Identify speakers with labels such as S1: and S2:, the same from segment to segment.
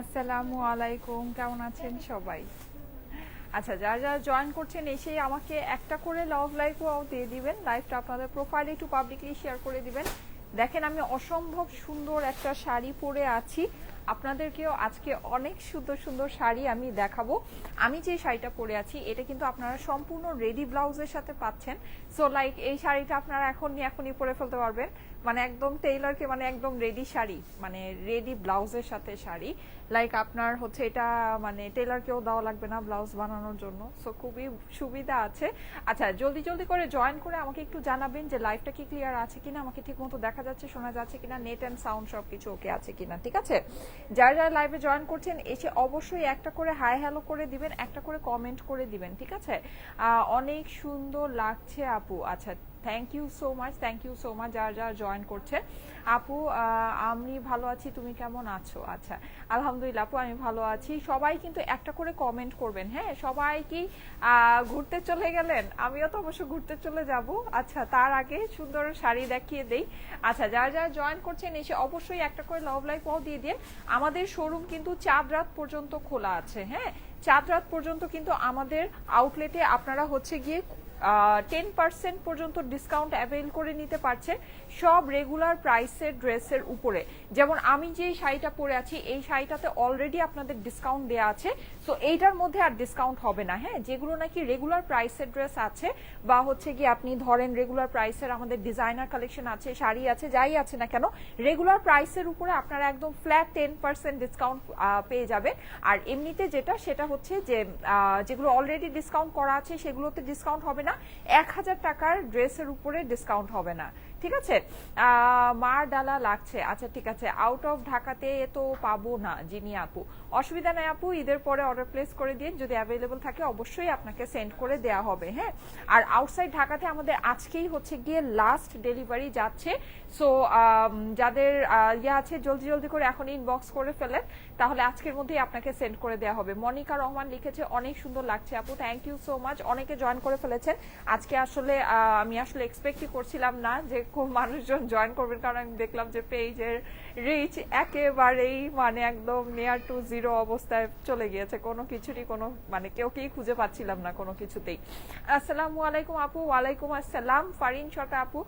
S1: আসসালামু আলাইকুম, কেমন আছেন সবাই? আচ্ছা যারা যারা জয়েন করছেন এসেই আমাকে একটা করে লাভ লাইকও দিয়ে দিবেন। লাইভটা আপনাদের প্রোফাইলে একটু পাবলিকলি শেয়ার করে দিবেন। দেখেন, আমি অসম্ভব সুন্দর একটা শাড়ি পরে আছি। আপনাদেরকেও আজকে অনেক সুন্দর সুন্দর শাড়ি আমি দেখাবো। আমি যে শাড়িটা পরে আছি, এটা কিন্তু আপনারা সম্পূর্ণ রেডি ব্লাউজের সাথে পাচ্ছেন। সো লাইক এই শাড়িটা আপনারা এখনই এখনই পরে ফেলতে পারবেন। মানে একদম টেইলারকে মানে একদম রেডি শাড়ি মানে রেডি ব্লাউজের সাথে শাড়ি। লাইক আপনার হচ্ছে এটা মানে টেলারকেও দেওয়া লাগবে না ব্লাউজ বানানোর জন্য। সো খুবই সুবিধা আছে। আচ্ছা জলদি জলদি করে জয়েন করে আমাকে একটু জানাবেন যে লাইভটা কি ক্লিয়ার আছে কিনা। আমাকে ঠিক মতো দেখা যাচ্ছে, শোনা যাচ্ছে কিনা। নেট অ্যান্ড সাউন্ড সব কিছু ওকে আছে কিনা, ঠিক আছে? যারা যারা লাইভে জয়েন করছেন, এসে অবশ্যই একটা করে হাই হ্যালো করে দিবেন, একটা করে কমেন্ট করে দিবেন, ঠিক আছে? অনেক সুন্দর লাগছে আপু। আচ্ছা thank you so much thank you so much যারা যারা জয়েন করছে। আপু আমি ভালো আছি, তুমি কেমন আছো? আচ্ছা আলহামদুলিল্লাহ আপু, আমি ভালো আছি। সবাই কিন্তু একটা করে কমেন্ট করবেন হ্যাঁ? সবাই কি ঘুরতে চলে গেলেন? আমিও তো অবশ্য ঘুরতে চলে যাব। আচ্ছা তার আগে সুন্দর শাড়ি দেখিয়ে দেই। আচ্ছা যারা যারা জয়েন করছেন, এসে অবশ্যই একটা করে লাভ লাইফ পাও দিয়ে দিন। আমাদের শোরুম কিন্তু চাঁদ রাত পর্যন্ত খোলা আছে হ্যাঁ? চাঁদ রাত পর্যন্ত কিন্তু আমাদের আউটলেটে আপনারা হচ্ছে গিয়ে টেন পার্সেন্ট পর্যন্ত ডিসকাউন্ট অ্যাভেল করে নিতে পারছে। সব রেগুলার প্রাইসের ড্রেসের উপরে। যেমন আমি যে শাড়িটা পরে আছি, এই শাড়িটাতে অলরেডি আপনাদের ডিসকাউন্ট দেওয়া আছে। সো এইটার মধ্যে আর ডিসকাউন্ট হবে না হ্যাঁ? যেগুলো নাকি রেগুলার প্রাইসের ড্রেস আছে, বা হচ্ছে কি আপনি ধরেন রেগুলার প্রাইসের আমাদের ডিজাইনার কালেকশন আছে, শাড়ি আছে, যাই আছে না কেন রেগুলার প্রাইসের উপরে আপনারা একদম ফ্ল্যাট টেন পার্সেন্ট ডিসকাউন্ট পেয়ে যাবেন। আর এমনিতে যেটা, সেটা হচ্ছে যে যেগুলো অলরেডি ডিসকাউন্ট করা আছে, সেগুলোতে ডিসকাউন্ট হবে না। এক হাজার টাকার ড্রেসের উপরে ডিসকাউন্ট হবে না। ঠিক আছে? মার ডালা লাগছে। আচ্ছা ঠিক আছে। আউট অফ ঢাকাতে তো পাবো না, জিনি আপু। অসুবিধা নাই আপু, ঈদের পরে অর্ডার প্লেস করে দিন, যদি অ্যাভেলেবল থাকে অবশ্যই আপনাকে সেন্ড করে দেওয়া হবে হ্যাঁ? আর আউটসাইড ঢাকাতে আমাদের আজকেই হচ্ছে গিয়ে লাস্ট ডেলিভারি যাচ্ছে। সো যাদের ইয়ে আছে, জলদি জলদি করে এখন ইনবক্স করে ফেলেন, তাহলে আজকের মধ্যেই আপনাকে সেন্ড করে দেওয়া হবে। মনিকা রহমান লিখেছে, অনেক সুন্দর লাগছে আপু থ্যাংক ইউ সো মাচ অনেকে জয়েন করে ফেলেছেন। আজকে আসলে আমি আসলে এক্সপেক্টই করছিলাম না যে খুব মানুষজন জয়েন করবেন, কারণ আমি দেখলাম যে পেজের রিচ একেবারেই মানে একদম নিয়ার টু জিরো অবস্থায় চলে গিয়েছে। কোনো কিছুরই কোনো মানে কেউ কেই খুঁজে পাচ্ছিলাম না কোনো কিছুতেই। আসসালামু আলাইকুম আপু, ওয়ালাইকুম আসসালাম। ফারিন শর্ট আপু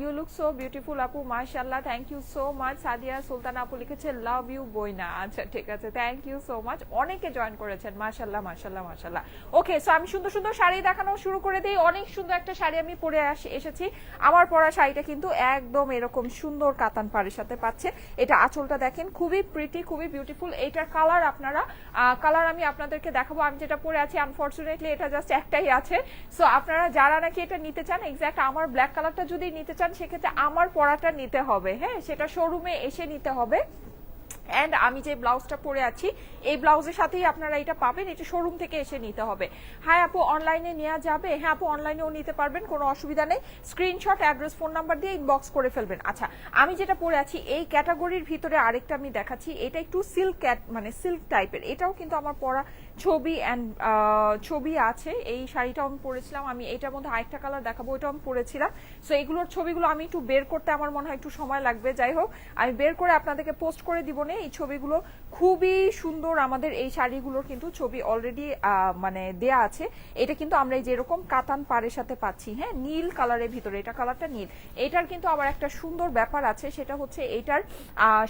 S1: ইউ লুক সো বিউটিফুল আপু মাশাল্লাহ thank you so much Sadia Sultan আপু লিখেছে লাভ ইউ বইনা। আচ্ছা ঠিক আছে থ্যাংক ইউ সো মাচ অনেকে জয়েন করেছেন মাশাল্লাহ মাশাল্লাহ মাশাল্লাহ ওকে সো আমি সুন্দর সুন্দর শাড়ি দেখানো শুরু করে দিই। অনেক সুন্দর একটা শাড়ি আমি পরে এসেছি। আমার পরা শাড়িটা কিন্তু একদম এরকম সুন্দর কাতান পাড়ের সাথে পাচ্ছে। এটা আঁচলটা দেখেন, খুবই প্রিটি খুবই বিউটিফুল এইটার কালার আপনারা কালার আমি আপনাদেরকে দেখাবো। আমি যেটা পরে আছি আনফর্চুনেটলি এটা জাস্ট একটাই আছে। সো আপনারা যারা নাকি এটা নিতে চান এক্স্যাক্ট আমার ব্ল্যাক কালারটা যদি নিতে চান, সেক্ষেত্রে আমার পরাটা নিতে হবে হ্যাঁ? সেটা শোরুমে এসে নিতে হবে। অ্যান্ড আমি যে ব্লাউজটা পরে আছি, এই ব্লাউজের সাথেই আপনারা এটা পাবেন। এটা শোরুম থেকে এসে নিতে হবে। হ্যাঁ আপু অনলাইনে নেওয়া যাবে। হ্যাঁ আপু অনলাইনেও নিতে পারবেন, কোনো অসুবিধা নেই। স্ক্রিনশট অ্যাড্রেস ফোন নাম্বার দিয়ে ইনবক্স করে ফেলবেন। আচ্ছা আমি যেটা পরে আছি, এই ক্যাটাগরির ভিতরে আরেকটা আমি দেখাচ্ছি। এটা একটু সিল্ক মানে সিল্ক টাইপের এটাও কিন্তু আমার পরা ছবি অ্যান্ড ছবি আছে। এই শাড়িটাও আমি পরেছিলাম। আমি এটার মধ্যে আরেকটা কালার দেখাবো ওইটাও আমি পরেছিলাম। সো এগুলোর ছবিগুলো আমি একটু বের করতে আমার মনে হয় একটু সময় লাগবে। যাই হোক, আমি বের করে আপনাদেরকে পোস্ট করে দিব না। এই ছবিগুলো খুবই সুন্দর আমাদের এই শাড়িগুলোর কিন্তু ছবি অলরেডি মানে দেয়া আছে। এটা কিন্তু আমরা এই যেরকম কাতান পাড়ের সাথে পাচ্ছি হ্যাঁ নীল কালারের ভিতরে। এটা কালারটা নীল। এটার কিন্তু আবার একটা সুন্দর ব্যাপার আছে, সেটা হচ্ছে এটার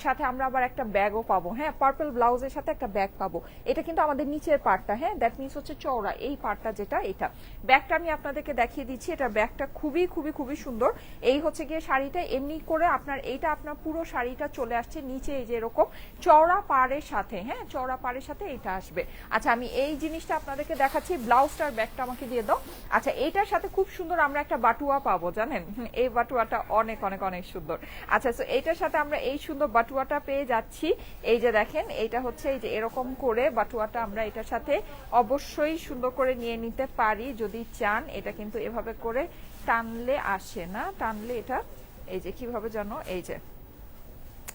S1: সাথে আমরা আবার একটা ব্যাগও পাবো হ্যাঁ পার্পল ব্লাউজের সাথে একটা ব্যাগ পাবো। এটা কিন্তু আমাদের নিচের পার্টটা হ্যাঁ? দ্যাট মিনস হচ্ছে চওড়া, এই পার্টটা যেটা, এটা। ব্যাগটা আমি আপনাদেরকে দেখিয়ে দিচ্ছি, এটা ব্যাগটা খুবই খুবই খুবই সুন্দর। এই হচ্ছে গিয়ে শাড়িটা, এমনি করে আপনার, এইটা আপনার পুরো শাড়িটা চলে আসছে নিচে, এই যে এরকম চওড়া পাড়ের সাথে হ্যাঁ? চওড়া পাড়ের সাথে এটা আসবে। আচ্ছা আমি এই জিনিসটা আপনাদেরকে দেখাচ্ছি ব্লাউজটার ব্যাগটা আমাকে দিয়ে দাও। আচ্ছা এইটার সাথে খুব সুন্দর আমরা একটা বাটুয়া পাবো, জানেন? এই বাটুয়াটা অনেক অনেক অনেক সুন্দর। আচ্ছা তো এইটার সাথে আমরা এই সুন্দর বাটুয়াটা পেয়ে যাচ্ছি। এই যে দেখেন, এইটা হচ্ছে এই যে এরকম করে বাটুয়াটা আমরা এটার সাথে অবশ্যই সুন্দর করে নিয়ে নিতে পারি, যদি চান। এটা কিন্তু এভাবে করে টানলে আসে না। টানলে এটা এই যে, কীভাবে জানো? এই যে।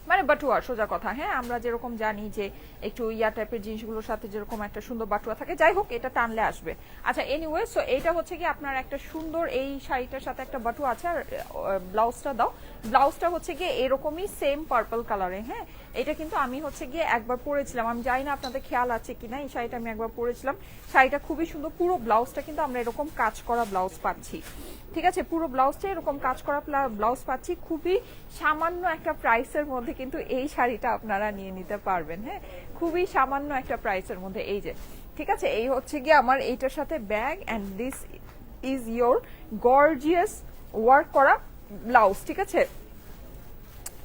S1: মানে বাটুয়া, সোজা কথা হ্যাঁ? আমরা যেরকম জানি যে একটু ইয়া টাইপের জিনিসগুলোর সাথে যেরকম একটা সুন্দর বাটুয়া থাকে। যাই হোক, এটা টানলে আসবে। আচ্ছা এনিওয়ে সো এইটা হচ্ছে কি আপনার একটা সুন্দর এই শাড়িটার সাথে একটা বাটুয়া আছে। আর ব্লাউজটা দাও। ব্লাউজটা হচ্ছে গিয়ে এরকমই সেম পার্পল কালারে হ্যাঁ? এটা কিন্তু আমি হচ্ছে গিয়ে একবার পরেছিলাম। আমি জানি না আপনাদের খেয়াল আছে কিনা, এই শাড়িটা আমি একবার পরেছিলাম। শাড়িটা খুবই সুন্দর, পুরো ব্লাউজটা কিন্তু আমরা এরকম কাজ করা ব্লাউজ পাচ্ছি। ঠিক আছে, পুরো ব্লাউজটা এরকম কাজ করা ব্লাউজ পাচ্ছি। খুবই সামান্য একটা প্রাইসের মধ্যে কিন্তু এই শাড়িটা আপনারা নিয়ে নিতে পারবেন হ্যাঁ? খুবই সামান্য একটা প্রাইসের মধ্যে এই যে, ঠিক আছে? এই হচ্ছে গিয়ে আমার এইটার সাথে bag and this is your gorgeous work করা ব্লাউজ, ঠিক আছে?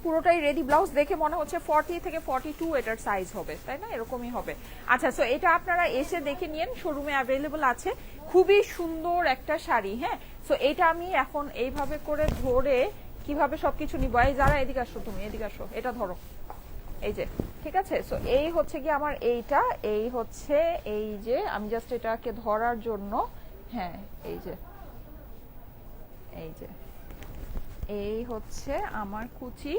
S1: পুরোটাই রেডি ব্লাউজ দেখে মনে হচ্ছে ফর্টি থেকে ফর্টি টু এটার সাইজ হবে, তাই না? এরকমই হবে। আচ্ছা সো এটা আপনারা এসে দেখে নিন শোরুমে অ্যাভেলেবল আছে। খুবই সুন্দর একটা শাড়ি হ্যাঁ? সো এটা আমি এখন এইভাবে করে ধরে কীভাবে সবকিছু নিব? এই যারা এদিকে আসো তুমি, এদিকে আসো, এটা ধরো। এই যে, ঠিক আছে? সো এই হচ্ছে কি আমার এইটা, এই হচ্ছে এই যে, আমি জাস্ট এটাকে ধরার জন্য হ্যাঁ এই যে এই যে। এই হচ্ছে আমার কুচি।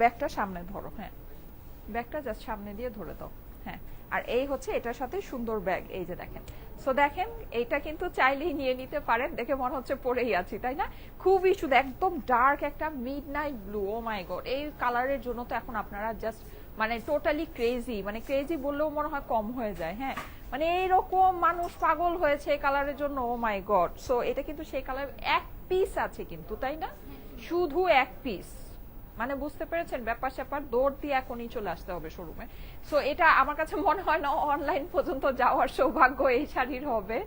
S1: ব্যাগটা সামনে ধরো হ্যাঁ। ব্যাগটা জাস্ট সামনে দিয়ে ধরে দাও হ্যাঁ। আর এই হচ্ছে এটার সাথে সুন্দর ব্যাগ, এই যে দেখেন। সো দেখেন, এইটা কিন্তু চাইলেই নিয়ে নিতে পারেন, দেখে মনে হচ্ছে পরেই আছি, তাই না? খুবই শুধু একদম ডার্ক একটা midnight blue oh my god এই কালারের জন্য তো এখন আপনারা জাস্ট মানে টোটালি ক্রেজি মানে ক্রেজি বললেও মনে হয় কম হয়ে যায় হ্যাঁ। মানে এইরকম মানুষ পাগল হয়েছে এই কালারের জন্য ও মাই গড সো এটা কিন্তু সেই কালার এক পিস আছে কিন্তু, তাই না? শুধু এক পিস মানে বুঝতে পেরেছেন? ব্যাপার স্যাপার, দৌড় দিয়ে এখনই চলে আসতে হবে শোরুমে সো এটা আমার কাছে মনে হয় না অনলাইন পর্যন্ত যাওয়ার সৌভাগ্য এই শাড়ির হবে।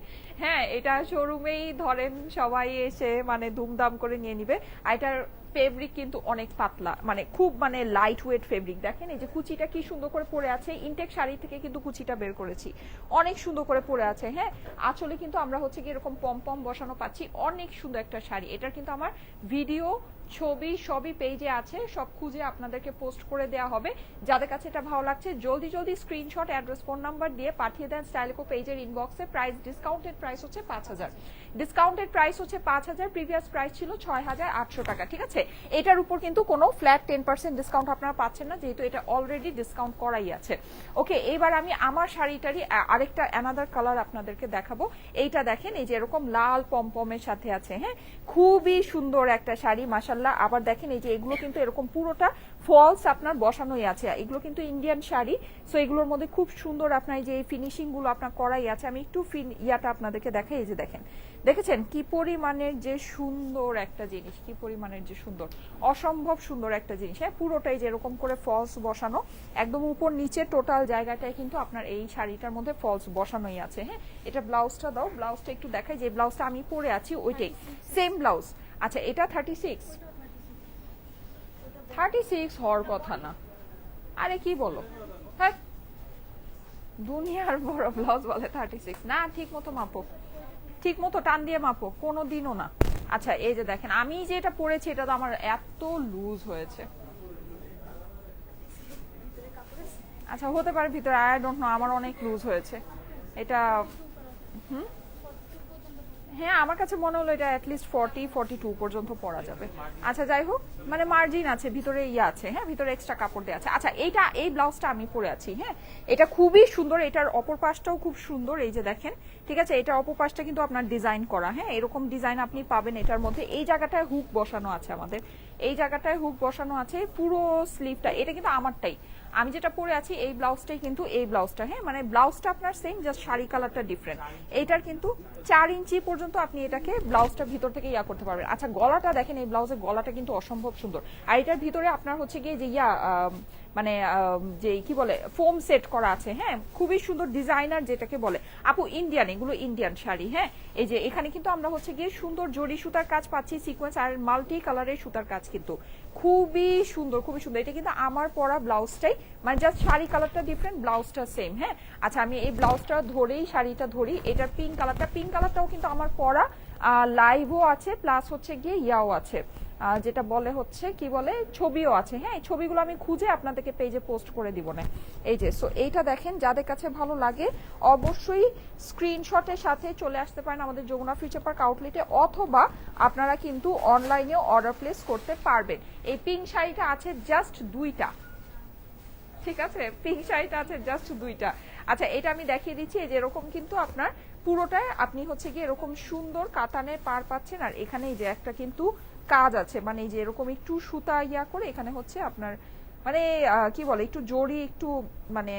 S1: হ্যাঁ এটা শোরুমেই ধরেন সবাই এসে মানে ধুমধাম করে নিয়ে নিবে। আর এটার ফেব্রিক কিন্তু অনেক পাতলা মানে খুব মানে লাইট ওয়েট ফেব্রিক দেখেন এই যে কুচিটা কি সুন্দর করে পরে আছে ইনটেক শাড়ি থেকে কিন্তু কুচিটা বের করেছি। অনেক সুন্দর করে পরে আছে হ্যাঁ? আসলে কিন্তু আমরা হচ্ছে কি এরকম পম পম বসানো পাচ্ছি। অনেক সুন্দর একটা শাড়ি। এটার কিন্তু আমার ভিডিও ছবি সবই পেজে আছে, সব খুঁজে আপনাদেরকে পোস্ট করে দেওয়া হবে। যাদের কাছে এটা ভালো লাগছে, জলদি জলদি স্ক্রিনশট অ্যাড্রেস ফোন নাম্বার দিয়ে পাঠিয়ে দেন স্টাইলকো পেজের ইনবক্সে প্রাইস ডিসকাউন্টেড প্রাইস হচ্ছে পাঁচ হাজার। ডিসকাউন্টেড প্রাইস হচ্ছে পাঁচ হাজার প্রিভিয়াস প্রাইস ছিল ছয় হাজার আটশো টাকা, ঠিক আছে? এটার উপর কিন্তু কোনো ফ্ল্যাট টেন পার্সেন্ট ডিসকাউন্ট আপনারা পাচ্ছেন না, যেহেতু এটা অলরেডি ডিসকাউন্ট করাই আছে। ওকে এবার আমি আমার শাড়িটারই আরেকটা অ্যানাদার কালার আপনাদেরকে দেখাবো। এইটা দেখেন, এই যে এরকম লাল পমপমের সাথে আছে হ্যাঁ? খুবই সুন্দর একটা শাড়ি মাসাল্লাহ আবার দেখেন এই যে এগুলো কিন্তু এরকম পুরোটা ফলস আপনার বসানোই আছে। এগুলো কিন্তু ইন্ডিয়ান শাড়ি সো এগুলোর মধ্যে খুব সুন্দর আপনার যে ফিনিশিংগুলো আপনার করাই আছে। আমি একটু ইয়াটা আপনাদেরকে দেখাই, এই যে দেখেন। দেখেছেন কি পরিমাণের যে সুন্দর একটা জিনিস, কি পরিমাণের যে সুন্দর, অসম্ভব সুন্দর একটা জিনিস। হ্যাঁ পুরোটাই যেরকম করে ফলস বসানো, একদম উপর নিচে টোটাল জায়গাটায় কিন্তু আপনার এই শাড়িটার মধ্যে ফলস বসানোই আছে। হ্যাঁ এটা ব্লাউজটা দাও ব্লাউজটা একটু দেখাই, যে ব্লাউজটা আমি পরে আছি, ওইটাই। সেম ব্লাউজ আচ্ছা এটা থার্টি সিক্স থার্টি সিক্স হওয়ার কথা না। আরে, কি বলো? হ্যাঁ। দুনিয়ার বড় ব্লাউজ বলে থার্টি সিক্স না ঠিক মতো মাপো। ঠিক মতো টান দিয়ে মাপো কোনো দিনও না। আচ্ছা এই যে দেখেন, আমি যে এটা পরেছি এটা তো আমার এত লুজ হয়েছে। আচ্ছা হতে পারে ভিতরে আই ডোন্ট নো আমার অনেক লুজ হয়েছে। এটা, হুম? হ্যাঁ আমার কাছে মনে হলো এটা অ্যাটলিস্ট ফর্টি ফর্টি টু পর্যন্ত পরা যাবে। আচ্ছা যাই হোক মানে মার্জিন আছে, ভিতরে ইয়ে আছে হ্যাঁ ভিতরে এক্সট্রা কাপড় দেওয়া আছে। আচ্ছা এইটা, এই ব্লাউজটা আমি পরে আছি হ্যাঁ। এটা খুবই সুন্দর, এটার অপর পাশটাও খুব সুন্দর, এই যে দেখেন, ঠিক আছে? এটা অপর পাশটা কিন্তু আপনার ডিজাইন করা হ্যাঁ। এরকম ডিজাইন আপনি পাবেন এটার মধ্যে। এই জায়গাটায় হুক বসানো আছে আমাদের। এই জায়গাটায় হুক বসানো আছে, পুরো স্লিভটা এটা কিন্তু আমারটাই। আমি যেটা পরে আছি, এই ব্লাউজটাই কিন্তু এই ব্লাউজটা হ্যাঁ? মানে ব্লাউজটা আপনার সেম জাস্ট শাড়ি কালারটা ডিফারেন্ট এইটার কিন্তু চার ইঞ্চি পর্যন্ত আপনি এটাকে ব্লাউজটা ভিতর থেকে ইয়া করতে পারবেন। আচ্ছা গলাটা দেখেন, এই ব্লাউজের গলাটা কিন্তু অসম্ভব সুন্দর। আর এটার ভিতরে আপনার হচ্ছে গিয়ে যে ইয়া মানে যে কি বলে ফোম সেট করা আছে হ্যাঁ? খুবই সুন্দর ডিজাইনার যেটাকে বলে। আপু ইন্ডিয়ান এগুলো ইন্ডিয়ান শাড়ি হ্যাঁ? এই যে, এখানে কিন্তু আমরা হচ্ছে গিয়ে সুন্দর জরি সুতার কাজ পাচ্ছি সিকোয়েন্স আর মাল্টি কালারের সুতার কাজ কিন্তু। খুবই সুন্দর খুবই সুন্দর। এটা কিন্তু আমার পরা ব্লাউজটাই মানে জাস্ট শাড়ি কালারটা ডিফারেন্ট ব্লাউজটা সেম হ্যাঁ? আচ্ছা আমি এই ব্লাউজটা ধরেই, শাড়িটা ধরি এটার পিঙ্ক কালারটা পিঙ্ক কালারটাও কিন্তু আমার পরা লাইভও আছে প্লাস হচ্ছে গিয়ে ইয়াও আছে। যেটা বলে হচ্ছে, কি বলে, ছবিও আছে। হ্যাঁ ছবিগুলো আমি খুঁজে আপনাদেরকে পেজে পোস্ট করে দিব না। এই যে সো এইটা দেখেন, যাদের কাছে ভালো লাগে, অবশ্যই স্ক্রিনশটের সাথে চলে আসতে পারেন আমাদের যমুনা ফিউচার পার্ক আউটলেটে অথবা আপনারা কিন্তু অনলাইনেও অর্ডার প্লেস করতে পারবেন। এই পিঙ্ক শাড়িটা আছে জাস্ট দুইটা। ঠিক আছে? পিঙ্ক শাড়িটা আছে জাস্ট দুইটা। আচ্ছা এটা আমি দেখিয়ে দিচ্ছি, এই যে এরকম কিন্তু আপনার পুরোটায় আপনি হচ্ছে গিয়ে এরকম সুন্দর কাতানে পার পাচ্ছেন, আর এখানে যে একটা কিন্তু কাজ আছে মানে এই যে এরকম একটু সুতা ইয়া করে এখানে হচ্ছে আপনার মানে কি বলে, একটু জড়ি, একটু মানে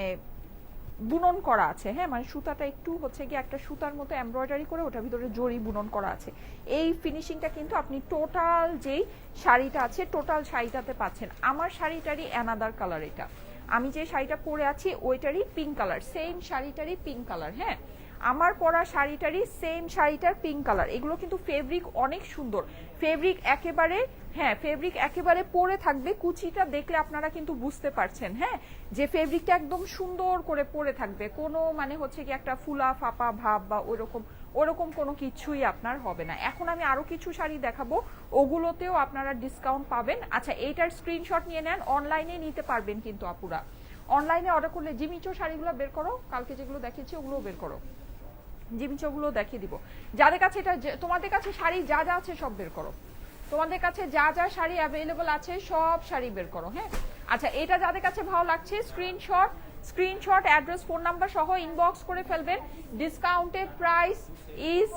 S1: বুনন করা আছে হ্যাঁ? মানে সুতাটা একটু হচ্ছে কি একটা সুতার মতো এমব্রয়ডারি করে ওটার ভিতরে জরি বুনন করা আছে। এই ফিনিশিংটা কিন্তু আপনি টোটাল যেই শাড়িটা আছে টোটাল শাড়িটাতে পাচ্ছেন। আমার শাড়িটারই অ্যানাদার কালার এটা। আমি যে শাড়িটা পরে আছি, ওইটারই পিঙ্ক কালার সেম শাড়িটারই পিঙ্ক কালার হ্যাঁ? আমার পরা শাড়িটারই সেম শাড়িটার পিঙ্ক কালার এগুলো কিন্তু ফেব্রিক অনেক সুন্দর। ফেব্রিক একেবারে হ্যাঁ ফেব্রিক একেবারে পরে থাকবে। কুচিটা দেখলে আপনারা কিন্তু বুঝতে পারছেন হ্যাঁ? যে ফেব্রিকটা একদম সুন্দর করে পরে থাকবে। কোনো মানে হচ্ছে কি একটা ফুলা ফাপা ভাব বা ওইরকম, ওরকম কোনো কিছুই আপনার হবে না। এখন আমি আরও কিছু শাড়ি দেখাবো। ওগুলোতেও আপনারা ডিসকাউন্ট পাবেন। আচ্ছা এইটার স্ক্রিনশট নিয়ে নেন। অনলাইনে নিতে পারবেন কিন্তু আপুরা। অনলাইনে অর্ডার করলে জিমিচো শাড়িগুলো বের করো। কালকে যেগুলো দেখিয়েছি ওগুলো বের করো। জিমিচোগুলো দেখিয়ে দিব। যাদের কাছে এটা তোমাদের কাছে শাড়ি যা যা আছে সব বের করো। তোমাদের কাছে যা যা শাড়ি অ্যাভেলেবল আছে সব শাড়ি বের করো হ্যাঁ? আচ্ছা এটা যাদের কাছে ভালো লাগছে screenshot screenshot address phone number সহ ইনবক্স করে ফেলবেন। Discounted price is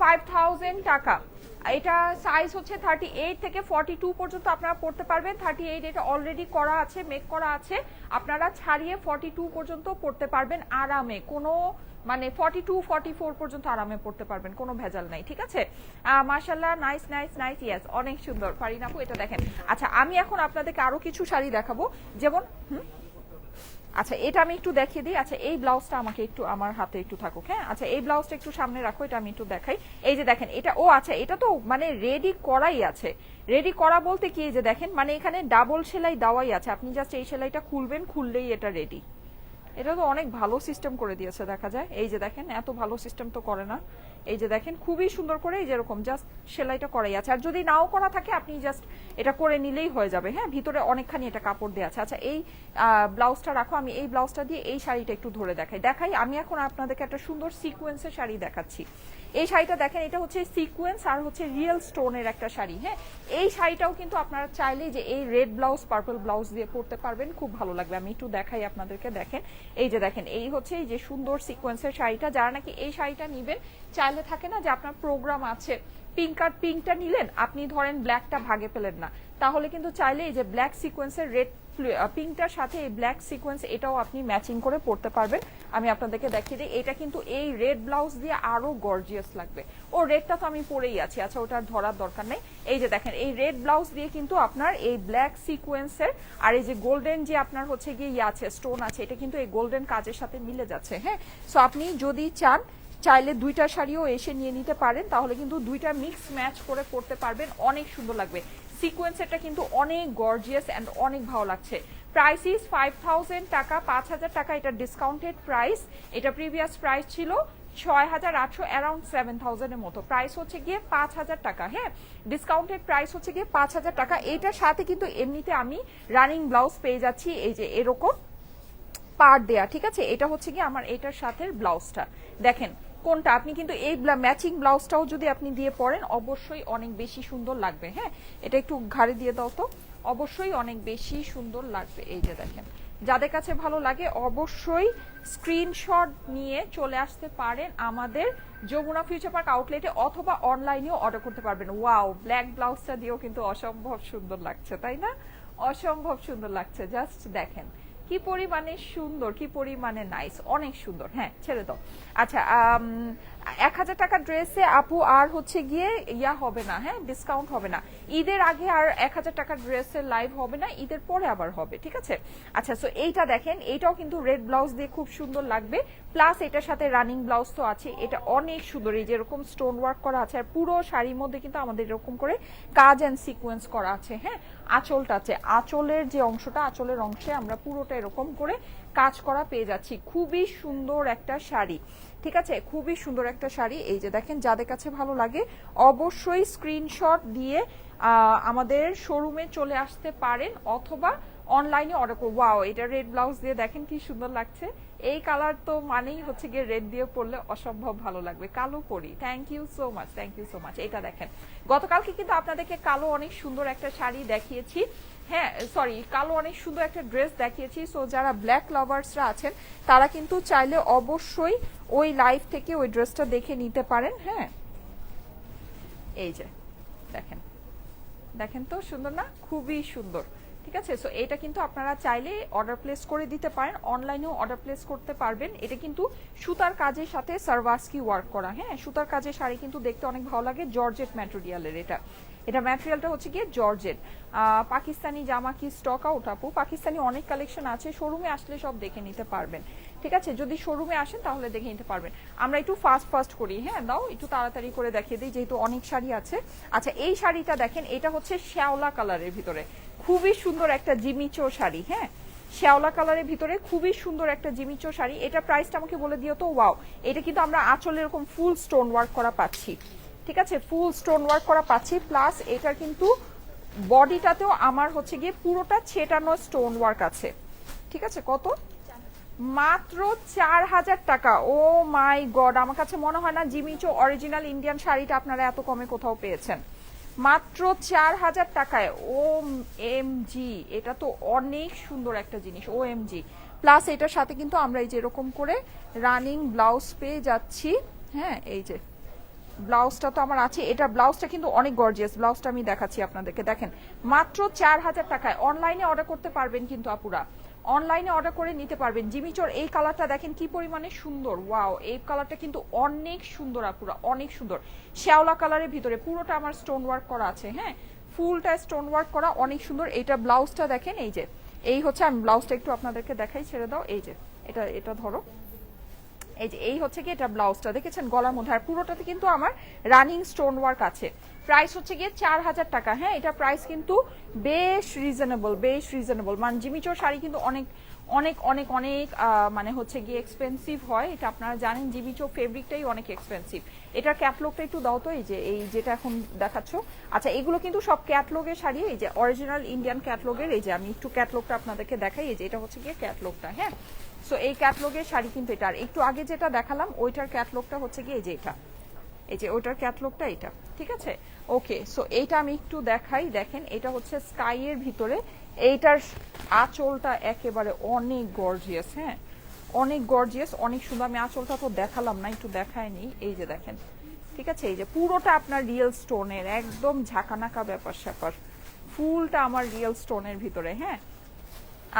S1: five thousand taka. এটা সাইজ হচ্ছে থার্টি এইট থেকে ফর্টি টু পর্যন্ত আপনারা পড়তে পারবেন। থার্টি এইট এটা অলরেডি করা আছে মেক করা আছে। আপনারা ছাড়িয়ে ফর্টি টু পর্যন্ত পড়তে পারবেন আরামে। কোনো মানে ফর্টি টু ফর্টি ফোর পর্যন্ত আরামে পড়তে পারবেন, কোনো ভেজাল নাই, ঠিক আছে? মার্শাল্লাহ নাইস নাইস নাইস ইয়েস অনেক সুন্দর। ফারিন আপু, এটা দেখেন। আচ্ছা আমি এখন আপনাদেরকে আরও কিছু শাড়ি দেখাবো, যেমন, হুম? আচ্ছা এটা আমি একটু দেখিয়ে দিই। আচ্ছা এই ব্লাউজটা আমাকে একটু, আমার হাতে একটু থাকুক হ্যাঁ? আচ্ছা এই ব্লাউজটা একটু সামনে রাখো, এটা আমি একটু দেখাই। এই যে দেখেন, এটা, ও আচ্ছা এটা তো মানে রেডি করাই আছে। রেডি করা বলতে কি যে দেখেন মানে এখানে ডাবল সেলাই দেওয়াই আছে। আপনি জাস্ট এই সেলাইটা খুলবেন, খুললেই এটা রেডি এটা তো অনেক ভালো সিস্টেম করে দিয়েছে, দেখা যায়। এই যে দেখেন, এত ভালো সিস্টেম তো করে না। এই যে দেখেন, খুবই সুন্দর করে এই যেরকম জাস্ট সেলাইটা করাই আছে। আর যদি নাও করা থাকে, আপনি জাস্ট এটা করে নিলেই হয়ে যাবে। হ্যাঁ ভিতরে অনেকখানি এটা কাপড় দেওয়া আছে। আচ্ছা এই ব্লাউজটা রাখো। আমি এই ব্লাউজটা দিয়ে এই শাড়িটা একটু ধরে দেখাই। দেখাই, আমি এখন আপনাদেরকে একটা সুন্দর সিকোয়েন্সের শাড়ি দেখাচ্ছি। এই শাড়িটা দেখেন, এটা হচ্ছে সিকোয়েন্স আর হচ্ছে রিয়েল স্টোনের একটা শাড়ি হ্যাঁ? এই শাড়িটাও কিন্তু আপনারা চাইলে যে এই রেড ব্লাউজ পার্পল ব্লাউজ দিয়ে পরতে পারবেন, খুব ভালো লাগবে। আমি একটু দেখাই আপনাদেরকে, দেখেন। এই যে দেখেন, এই হচ্ছে এই যে সুন্দর সিকোয়েন্সের শাড়িটা। যারা নাকি এই শাড়িটা নিবেন, চাইলে থাকে না যে আপনার প্রোগ্রাম আছে পিঙ্ক আর পিঙ্কটা নিলেন, আপনি ধরেন ব্ল্যাকটা ভাগে পেলেন না। তাহলে কিন্তু চাইলে এই যে ব্ল্যাক সিকোয়েন্সের রেড পিঙ্কটার সাথে এই ব্ল্যাক সিকোয়েন্স এটাও আপনি ম্যাচিং করে পড়তে পারবেন। আমি আপনাদেরকে দেখিয়ে দিই, এটা কিন্তু এই রেড ব্লাউজ দিয়ে আরও গর্জিয়াস লাগবে। ও রেডটা তো আমি পরেই আছি আচ্ছা ওটার ধরার দরকার নেই। এই যে দেখেন, এই রেড ব্লাউজ দিয়ে কিন্তু আপনার এই ব্ল্যাক সিকোয়েন্সের আর এই যে গোল্ডেন যে আপনার হচ্ছে গিয়ে ইয়ে আছে স্টোন আছে, এটা কিন্তু এই গোল্ডেন কাজের সাথে মিলে যাচ্ছে হ্যাঁ? সো আপনি যদি চান চাইলে দুইটা শাড়িও এসে নিয়ে নিতে পারেন, তাহলে কিন্তু দুইটা মিক্স ম্যাচ করে পরতে পারবেন, অনেক সুন্দর লাগবে। সিকোয়েন্সেরটা কিন্তু অনেক গর্জিয়াস অ্যান্ড অনেক ভালো লাগছে। প্রাইস ইজ ফাইভ থাউজেন্ড টাকা, পাঁচ হাজার টাকা এটা ডিসকাউন্টেড প্রাইস এটা প্রিভিয়াস প্রাইস ছিল ছয় হাজার আটশো অ্যারাউন্ড সেভেন থাউজেন্ডের মতো। প্রাইস হচ্ছে গিয়ে পাঁচ হাজার টাকা হ্যাঁ? ডিসকাউন্টেড প্রাইস হচ্ছে গিয়ে পাঁচ হাজার টাকা। এটার সাথে কিন্তু এমনিতে আমি রানিং ব্লাউজ পেয়ে যাচ্ছি, এই যে এরকম পার্ট দেয়া, ঠিক আছে? এটা হচ্ছে কি আমার এটার সাথে ব্লাউজটা দেখেন কোনটা? আপনি কিন্তু এই ম্যাচিং ব্লাউজটাও যদি আপনি দিয়ে পরেন, অবশ্যই অনেক বেশি সুন্দর লাগবে হ্যাঁ? এটা একটু ঘাড়ে দিয়ে দাও তো। অবশ্যই অনেক বেশি সুন্দর লাগবে এই যে দেখেন। যাদের কাছে ভালো লাগে, অবশ্যই স্ক্রিনশট নিয়ে চলে আসতে পারেন আমাদের যমুনা ফিউচার পার্ক আউটলেটে অথবা অনলাইনেও অর্ডার করতে পারবেন। ওয়াও ব্ল্যাক ব্লাউজটা দিয়েও কিন্তু অসম্ভব সুন্দর লাগছে, তাই না? অসম্ভব সুন্দর লাগছে জাস্ট দেখেন। কি পরিমাণে সুন্দর কি পরিমাণে নাইস অনেক সুন্দর। হ্যাঁ ছেড়ে দাও। আচ্ছা এক হাজার টাকা ড্রেসে আপু, আর হচ্ছে গিয়ে ইয়া হবে না হ্যাঁ ডিসকাউন্ট হবে না। ঈদের আগে আর এক হাজার টাকার ড্রেসের লাইভ হবে না, ঈদের পরে আবার হবে, ঠিক আছে? আচ্ছা সো এইটা দেখেন, এইটাও কিন্তু রেড ব্লাউজ দিয়ে খুব সুন্দর লাগবে। প্লাস এটার সাথে রানিং ব্লাউজ তো আছে, এটা অনেক সুন্দর, এই যেরকম স্টোন ওয়ার্ক করা আছে, আর পুরো শাড়ির মধ্যে কিন্তু আমাদের এরকম করে কাজ অ্যান্ড সিকোয়েন্স করা আছে হ্যাঁ? আঁচলটা আছে, আঁচলের যে অংশটা, আঁচলের অংশে আমরা পুরোটা এরকম করে কাজ করা পেয়ে যাচ্ছি। খুবই সুন্দর একটা শাড়ি। ঠিক আছে? খুবই সুন্দর একটা শাড়ি। এই যে দেখেন, যাদের কাছে ভালো লাগে, অবশ্যই স্ক্রিনশট দিয়ে আমাদের শোরুমে চলে আসতে পারেন অথবা অনলাইনে অর্ডার করব ওয়াও এটা রেড ব্লাউজ দিয়ে দেখেন কি সুন্দর লাগছে। এই কালার তো মানেই হচ্ছে গিয়ে রেড দিয়ে পরলে অসম্ভব ভালো লাগবে। কালো পরি। Thank you so much thank you so much এটা দেখেন। গতকালকে কিন্তু আপনাদেরকে কালো অনেক সুন্দর একটা শাড়ি দেখিয়েছি। হ্যাঁ সরি কালো অনেক সুন্দর একটা ড্রেস দেখিয়েছি। সো যারা ব্ল্যাক লাভার্সরা আছেন, তারা কিন্তু চাইলে অবশ্যই ওই লাইভ থেকে ওই ড্রেসটা দেখে নিতে পারেন। হ্যাঁ। এই যে, দেখেন। দেখেন তো, সুন্দর না? খুবই সুন্দর। ঠিক আছে? সো এটা কিন্তু আপনারা চাইলে অর্ডার প্লেস করে দিতে পারেন। অনলাইনেও অর্ডার প্লেস করতে পারবেন। এটা কিন্তু সুতার কাজের সাথে সার্ভাসকি ওয়ার্ক করা। হ্যাঁ সুতার কাজের শাড়ি কিন্তু দেখতে অনেক ভালো লাগে। জর্জেট ম্যাটেরিয়ালের এটা। এটা ম্যাটেরিয়ালটা হচ্ছে গিয়ে জর্জেট। পাকিস্তানি জামা কি স্টক আউট আপু? পাকিস্তানি অনেক কালেকশন আছে শোরুমে আসলে সব দেখে নিতে পারবেন। ঠিক আছে? যদি শোরুমে আসেন তাহলে দেখে নিতে পারবেন। আমরা একটু ফাস্ট ফাস্ট করি হ্যাঁ? দাও, একটু তাড়াতাড়ি করে দেখিয়ে দিই, যেহেতু অনেক শাড়ি আছে। আচ্ছা এই শাড়িটা দেখেন, এটা হচ্ছে শ্যাওলা কালারের ভিতরে। খুবই সুন্দর একটা জিমিচো শাড়ি হ্যাঁ? শ্যাওলা কালারের ভিতরে খুবই সুন্দর একটা জিমিচো শাড়ি। এটা প্রাইসটা আমাকে বলে দিও তো ওয়াও এটা কিন্তু আমরা আঁচলে এরকম ফুল স্টোন ওয়ার্ক করা পাচ্ছি। ঠিক আছে? ফুল স্টোন ওয়ার্ক করা পাচ্ছি প্লাস এটার কিন্তু বডিটাতেও আমার হচ্ছে গিয়ে পুরোটা ছেটানো স্টোন ওয়ার্ক আছে। ঠিক আছে? কত? মাত্র চার হাজার টাকা। ও মাই গড, আমার কাছে মনে হয় না জিমিচো অরিজিনাল ইন্ডিয়ান শাড়িটা আপনারা এত কমে কোথাও পেয়েছেন। মাত্র চার হাজার টাকায়। ও এম জি এটা তো অনেক সুন্দর একটা জিনিস ও এম জি প্লাস এটার সাথে কিন্তু আমরা এই যে এরকম করে রানিং ব্লাউজ পেয়ে যাচ্ছি। হ্যাঁ এই যে। ব্লাউজটা তো আমার আছে। এটা ব্লাউজটা কিন্তু অনেক গর্জিয়াস ব্লাউজটা আমি দেখাচ্ছি আপনাদেরকে। দেখেন, মাত্র চার হাজার টাকায় অনলাইনে অর্ডার করতে পারবেন কিন্তু আপুরা। অনলাইনে অর্ডার করে নিতে পারবেন। জিমিচোর এই কালারটা দেখেন কি পরিমাণে সুন্দর। ওয়াও এই কালারটা কিন্তু অনেক সুন্দর আপুরা, অনেক সুন্দর। শ্যাওলা কালারের ভিতরে পুরোটা আমার স্টোন ওয়ার্ক করা আছে হ্যাঁ? ফুলটা স্টোন ওয়ার্ক করা অনেক সুন্দর। এটা ব্লাউজটা দেখেন, এই যে। এই হচ্ছে, আমি ব্লাউজটা একটু আপনাদেরকে দেখাই, ছেড়ে দাও। এই যে, এটা এটা ধরো। এই যে, এই হচ্ছে কি এটা ব্লাউজটা। দেখেছেন, গলার মধ্যে। আর পুরোটাতে কিন্তু আমার রানিং স্টোন ওয়ার্ক আছে। প্রাইস হচ্ছে গিয়ে চার হাজার টাকা। হ্যাঁ এটা প্রাইস কিন্তু বেশ রিজনেবল বেশ রিজনেবল মানে জিমিচোর শাড়ি কিন্তু অনেক অনেক অনেক অনেক মানে হচ্ছে গিয়ে এক্সপেন্সিভ হয়। এটা আপনারা জানেন জিমিচো ফেব্রিকটাই অনেক এক্সপেন্সিভ এটার ক্যাটলগটা একটু দাও তো, এই যে, এই যেটা এখন দেখাচ্ছ। আচ্ছা এগুলো কিন্তু সব ক্যাটলগের শাড়ি, এই যে অরিজিনাল ইন্ডিয়ান ক্যাটলগের এই যে, আমি একটু ক্যাটলগটা আপনাদেরকে দেখাই, এই যে, এটা হচ্ছে গিয়ে ক্যাটলগটা হ্যাঁ সো এই ক্যাটলগের শাড়ি কিন্তু এটা। আর একটু আগে যেটা দেখালাম, ওইটার ক্যাটলগটা হচ্ছে গিয়ে এই যে এটা। এই যে ওইটার ক্যাটলগটা এটা। ঠিক আছে? ওকে সো এইটা আমি একটু দেখাই। দেখেন, এটা হচ্ছে স্কাই এর ভিতরে। এইটার আঁচলটা একেবারে অনেক গর্জিয়াস হ্যাঁ? অনেক গর্জিয়াস অনেক সুন্দর। আমি আঁচলটা তো দেখালাম না, একটু দেখায়নি। এই যে দেখেন। ঠিক আছে? এই যে পুরোটা আপনার রিয়েল স্টোনের একদম ঝাঁকানাকা ব্যাপার স্যাপার ফুলটা আমার রিয়েল স্টোনের ভিতরে হ্যাঁ?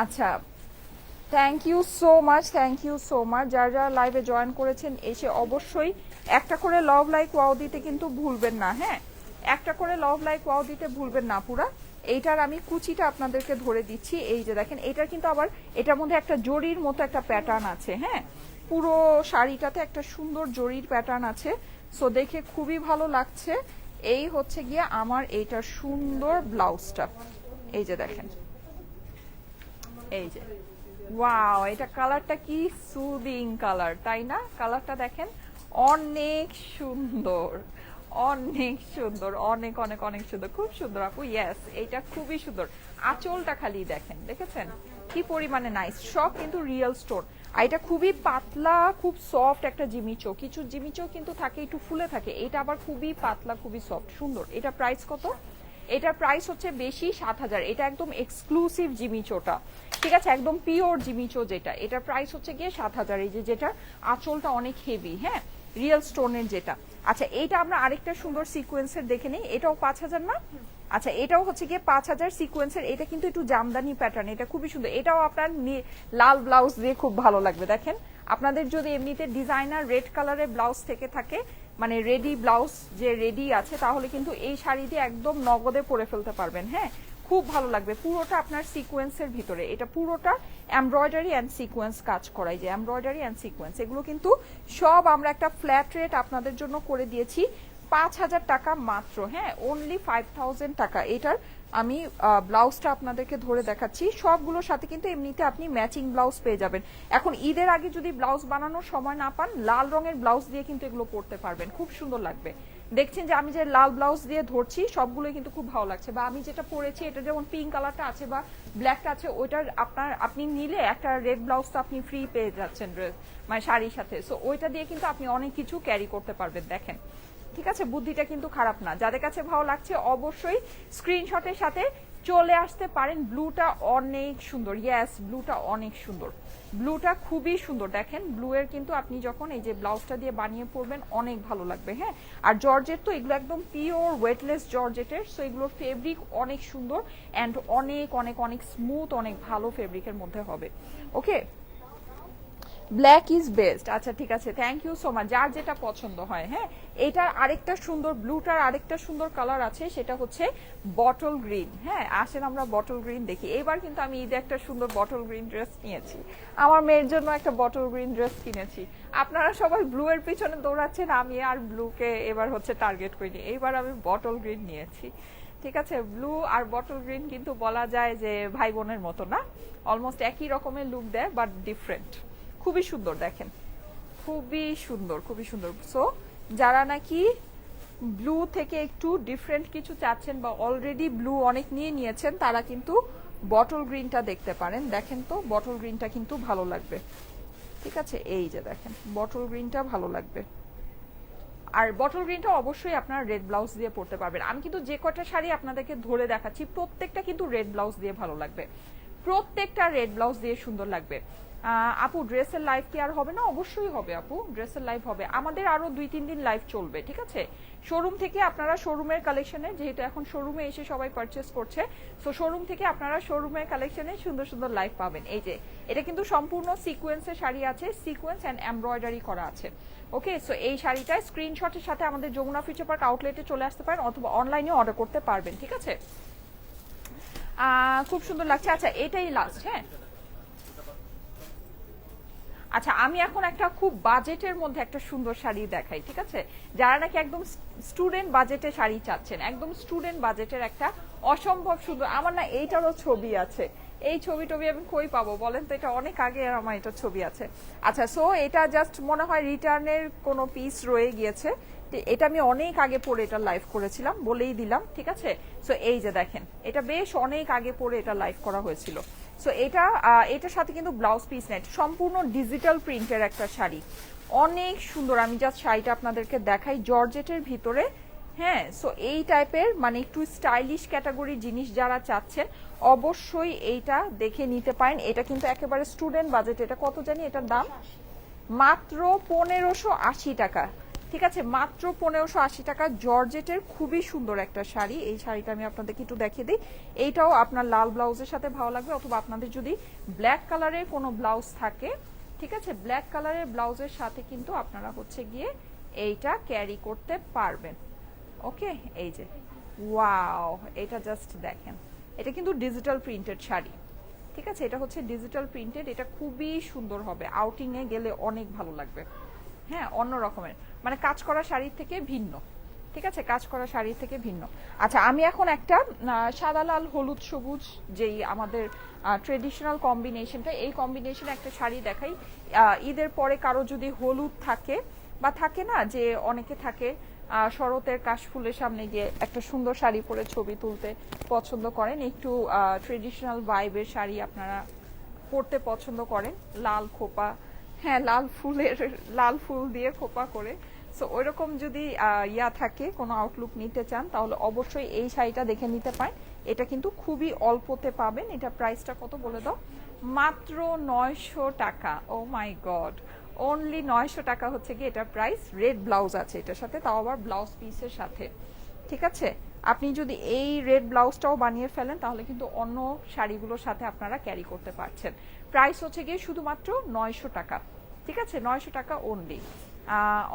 S1: আচ্ছা thank you so much thank you so much যারা যারা লাইভে জয়েন করেছেন, এসে অবশ্যই একটা করে লভ লাইক ওয়াও দিতে কিন্তু ভুলবেন না হ্যাঁ? একটা করে লভ লাইক ওয়াও দিতে ভুলবেন না পুরা। এইটার আমি কুচিটা আপনাদেরকে ধরে দিচ্ছি। এই যে দেখেন, এটার কিন্তু আবার, এটার মধ্যে একটা জরির মতো একটা প্যাটার্ন আছে হ্যাঁ? পুরো শাড়িটাতে একটা সুন্দর জরির প্যাটার্ন আছে। সো দেখে খুবই ভালো লাগছে। এই হচ্ছে গিয়ে আমার এইটার সুন্দর ব্লাউজটা এই যে দেখেন। এই যে। ওয়াও এটা কালারটা কি সুদিং কালার তাই না? কালারটা দেখেন, অনেক সুন্দর অনেক সুন্দর, অনেক অনেক অনেক সুন্দর, খুব সুন্দর আপু ইয়েস এটা খুবই সুন্দর। আঁচলটা খালি দেখেন, দেখেছেন? কি পরিমাণে নাইস সব কিন্তু রিয়েল স্টোন আর এটা খুবই পাতলা, খুব সফট একটা জিমিচো কিছু জিমিচো কিন্তু থাকে, একটু ফুলে থাকে, এটা আবার খুবই পাতলা, খুবই সফট সুন্দর। এটা প্রাইস কত? এটার প্রাইস হচ্ছে বেশি সাত হাজার। এটা একদম এক্সক্লুসিভ জিমিচোটা ঠিক আছে? একদম পিওর জিমিচো যেটা। এটার প্রাইস হচ্ছে গিয়ে সাত হাজার। এই যে যেটা, আঁচলটা অনেক হেভি হ্যাঁ? রিয়েল স্টোনের যেটা। আচ্ছা এইটা আমরা আরেকটা সুন্দর সিকোয়েন্সের দেখে নিই। এটাও পাঁচ হাজার না? আচ্ছা এটাও হচ্ছে গিয়ে পাঁচ হাজার সিকোয়েন্সের এটা কিন্তু একটু জামদানি প্যাটার্ন এটা খুবই সুন্দর। এটাও আপনার লাল ব্লাউজ দিয়ে খুব ভালো লাগবে। দেখেন, আপনাদের যদি এমনিতে ডিজাইনার রেড কালারের ব্লাউজ থেকে থাকে মানে রেডি ব্লাউজ যে রেডি আছে, তাহলে কিন্তু এই শাড়িটি একদম নগদে পরে ফেলতে পারবেন হ্যাঁ? খুব ভালো লাগবে। পুরোটা আপনার সিকোয়েন্সের ভিতরে। এটা পুরোটা এমব্রয়ডারি অ্যান্ড সিকোয়েন্স কাজ করাই যে এমব্রয়ডারি অ্যান্ড সিকোয়েন্স এগুলো কিন্তু সব আমরা একটা ফ্ল্যাট রেট আপনাদের জন্য করে দিয়েছি। পাঁচ হাজার টাকা মাত্র হ্যাঁ? অনলি ফাইভ টাকা। এটার আমি ব্লাউজটা আপনাদেরকে ধরে দেখাচ্ছি। সবগুলোর সাথে কিন্তু এমনিতে আপনি ম্যাচিং ব্লাউজ পেয়ে যাবেন। এখন ঈদের আগে যদি ব্লাউজ বানানোর সময় না পান, লাল রঙের ব্লাউজ দিয়ে কিন্তু এগুলো পরতে পারবেন। খুব সুন্দর লাগবে। দেখছেন যে আমি যে লাল ব্লাউজ দিয়ে ধরছি, সবগুলোই কিন্তু খুব ভালো লাগছে। বা আমি যেটা পরেছি, এটা যেমন পিঙ্ক কালারটা আছে বা ব্ল্যাকটা আছে, ওইটার আপনার, আপনি নিলে একটা রেড ব্লাউজ তো আপনি ফ্রি পেয়ে যাচ্ছেন ড্রেস মানে শাড়ির সাথে। সো ওইটা দিয়ে কিন্তু আপনি অনেক কিছু ক্যারি করতে পারবেন, দেখেন। ঠিক আছে? বুদ্ধিটা কিন্তু খারাপ না। যাদের কাছে ভালো লাগছে, অবশ্যই স্ক্রিনশটের সাথে চলে আসতে পারেন। ব্লুটা অনেক সুন্দর। ইয়াস ব্লুটা অনেক সুন্দর। ব্লুটা খুবই সুন্দর। দেখেন, ব্লু এর কিন্তু আপনি যখন এই যে ব্লাউজটা দিয়ে বানিয়ে পরবেন, অনেক ভালো লাগবে হ্যাঁ? আর জর্জেট তো এগুলো একদম পিওর ওয়েটলেস জর্জেটের সো এগুলোর ফেব্রিক অনেক সুন্দর অ্যান্ড অনেক অনেক অনেক স্মুথ অনেক ভালো ফেব্রিকের মধ্যে হবে। ওকে ব্ল্যাক ইজ বেস্ট আচ্ছা ঠিক আছে থ্যাংক ইউ সো মাচ যার যেটা পছন্দ হয় হ্যাঁ? এটার আরেকটা সুন্দর ব্লুটার আরেকটা সুন্দর কালার আছে, সেটা হচ্ছে বটল গ্রিন হ্যাঁ? আসেন আমরা বটল গ্রিন দেখি। এবার কিন্তু আমি ঈদে একটা সুন্দর বটল গ্রিন ড্রেস নিয়েছি। আমার মেয়ের জন্য একটা বটল গ্রিন ড্রেস কিনেছি। আপনারা সবাই ব্লু এর পিছনে দৌড়াচ্ছেন, আমি আর ব্লুকে এবার হচ্ছে টার্গেট করিনি। এইবার আমি বটল গ্রিন নিয়েছি। ঠিক আছে ব্লু আর বটল গ্রিন কিন্তু বলা যায় যে ভাই বোনের মতো না। অলমোস্ট একই রকমের লুক দেয় বাট ডিফারেন্ট খুবই সুন্দর, দেখেন। খুবই সুন্দর খুবই সুন্দর। সো যারা নাকি ব্লু থেকে একটু ডিফারেন্ট কিছু চাচ্ছেন বা অলরেডি ব্লু অনেক নিয়ে নিয়েছেন, তারা কিন্তু বটল গ্রিনটা দেখতে পারেন। দেখেন তো বটল গ্রিনটা কিন্তু ভালো লাগবে। ঠিক আছে? এই যে দেখেন বটল গ্রিনটা ভালো লাগবে। আর বটল গ্রিনটা অবশ্যই আপনার রেড ব্লাউজ দিয়ে পরতে পারবেন। আমি কিন্তু যে কটা শাড়ি আপনাদেরকে ধরে দেখাচ্ছি, প্রত্যেকটা কিন্তু রেড ব্লাউজ দিয়ে ভালো লাগবে। প্রত্যেকটা রেড ব্লাউজ দিয়ে সুন্দর লাগবে। আপু ড্রেসের লাইভ কি আর হবে না? অবশ্যই হবে, আপু। ড্রেসের লাইভ হবে। আমাদের আরও দুই, তিন দিন লাইভ চলবে, ঠিক আছে? শোরুম থেকে আপনারা শোরুমের কালেকশনে যেহেতু এখন শোরুমে এসে সবাই পারচেস করছে তো শোরুম থেকে আপনারা শোরুমের কালেকশনে সুন্দর সুন্দর লাইভ পাবেন। এই যে, এটা কিন্তু সম্পূর্ণ সিকোয়েন্সের শাড়ি আছে সিকোয়েন্স অ্যান্ড এমব্রয়ডারি করা আছে। ওকে সো এই শাড়িটা স্ক্রিনশটের সাথে আমাদের যমুনা ফিউচার পার্ক আউটলেটে চলে আসতে পারেন, অথবা অনলাইনে অর্ডার করতে পারবেন, ঠিক আছে? খুব সুন্দর লাগছে। আচ্ছা এটাই লাস্ট হ্যাঁ? আচ্ছা আমি এখন একটা খুব বাজেটের মধ্যে একটা সুন্দর শাড়ি দেখাই, ঠিক আছে? যারা নাকি একদম স্টুডেন্ট বাজেটে শাড়ি চাচ্ছেন, একদম স্টুডেন্ট বাজেটের একটা অসম্ভব সুন্দর, আমার না এইটারও ছবি আছে। এই ছবি টবি আমি কই পাবো বলেন তো? এটা অনেক আগে আমার এটা ছবি আছে। আচ্ছা সো এটা জাস্ট মনে হয় রিটার্নের কোনো পিস রয়ে গিয়েছে। এটা আমি অনেক আগে পরে এটা লাইভ করেছিলাম, বলেই দিলাম, ঠিক আছে? সো এই যে দেখেন, এটা বেশ অনেক আগে পরে এটা লাইভ করা হয়েছিল। সো এটা এটার সাথে কিন্তু ব্লাউজ পিস নেট সম্পূর্ণ ডিজিটাল প্রিন্টের একটা শাড়ি। অনেক সুন্দর, আমি জাস্ট শাড়িটা আপনাদেরকে দেখাই, জর্জেটের ভিতরে। হ্যাঁ সো এই টাইপের মানে একটু স্টাইলিশ ক্যাটাগরি জিনিস যারা চাচ্ছেন, অবশ্যই এইটা দেখে নিতে পারেন। এটা কিন্তু একেবারে স্টুডেন্ট বাজেট এটা কত জানি এটার দাম? মাত্র পনেরোশো আশি টাকা। ঠিক আছে, মাত্র পনেরোশো আশি টাকা জর্জেটের খুবই সুন্দর একটা শাড়ি। এই শাড়িটা আমি আপনাদেরকে একটু দেখিয়ে দিই। এইটাও আপনার লাল ব্লাউজের সাথে ভালো লাগবে অথবা আপনাদের যদি ব্ল্যাক কালারের কোনো ব্লাউজ থাকে, ঠিক আছে, ব্ল্যাক কালারের ব্লাউজের সাথে কিন্তু আপনারা হচ্ছে গিয়ে এইটা ক্যারি করতে পারবেন। ওকে, এই যে, ওয়াও, এটা জাস্ট দেখেন। এটা কিন্তু ডিজিটাল প্রিন্টেড শাড়ি। ঠিক আছে, এটা হচ্ছে ডিজিটাল প্রিন্টেড, এটা খুবই সুন্দর হবে। আউটিং এ গেলে অনেক ভালো লাগবে। হ্যাঁ অন্য রকমের। মানে কাজ করা শাড়ির থেকে ভিন্ন। ঠিক আছে? কাজ করা শাড়ির থেকে ভিন্ন। আচ্ছা আমি এখন একটা সাদা, লাল, হলুদ, সবুজ যেই আমাদের ট্রেডিশনাল কম্বিনেশনটা এই কম্বিনেশনে একটা শাড়ি দেখাই। ঈদের পরে কারও যদি হলুদ থাকে বা থাকে না যে অনেকে থাকে শরতের কাশফুলের সামনে গিয়ে একটা সুন্দর শাড়ি পরে ছবি তুলতে পছন্দ করেন, একটু ট্রেডিশনাল ভাইবের শাড়ি আপনারা পরতে পছন্দ করেন, লাল খোপা হ্যাঁ লাল ফুলের, লাল ফুল দিয়ে খোপা করে। সো ওইরকম যদি ইয়া থাকে, কোনো আউটলুক নিতে চান, তাহলে অবশ্যই এই শাড়িটা দেখে নিতে পারেন। এটা কিন্তু খুবই অল্পতে পাবেন। এটা প্রাইসটা কত বলে দাও? মাত্র নয়শো টাকা। ও মাই গড অনলি নয়শো টাকা হচ্ছে কি এটা প্রাইস রেড ব্লাউজ আছে এটার সাথে, তাও আবার ব্লাউজ পিসের সাথে। ঠিক আছে? আপনি যদি এই রেড ব্লাউজটাও বানিয়ে ফেলেন, তাহলে কিন্তু অন্য শাড়িগুলোর সাথে আপনারা ক্যারি করতে পারছেন। প্রাইস হচ্ছে গিয়ে শুধুমাত্র নয়শো টাকা। ঠিক আছে? নয়শো টাকা অনলি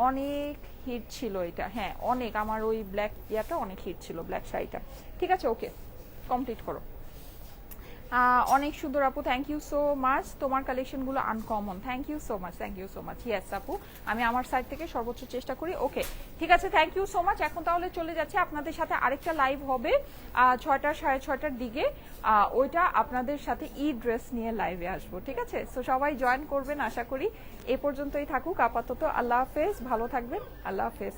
S1: অনেক হিট ছিল এটা। হ্যাঁ অনেক। আমার ওই ব্ল্যাক ইয়াটা অনেক হিট ছিল ব্ল্যাক শাড়িটা। ঠিক আছে ওকে কমপ্লিট করো। অনেক সুন্দর আপু থ্যাংক ইউ সো মাচ তোমার কালেকশনগুলো uncommon thank you so much thank you so much yes আপু, আমি আমার সাইড থেকে সর্বোচ্চ চেষ্টা করি। ওকে ঠিক আছে থ্যাংক ইউ সো মাচ এখন তাহলে চলে যাচ্ছে। আপনাদের সাথে আরেকটা লাইভ হবে ছয়টা, সাড়ে ছয়টার দিকে। ওইটা আপনাদের সাথে ই ড্রেস নিয়ে লাইভে আসব, ঠিক আছে? সো সবাই জয়েন করবেন, আশা করি। এ পর্যন্তই থাকুক। আপাতত আল্লাহ হাফেজ। ভালো থাকবেন। আল্লাহ হাফেজ।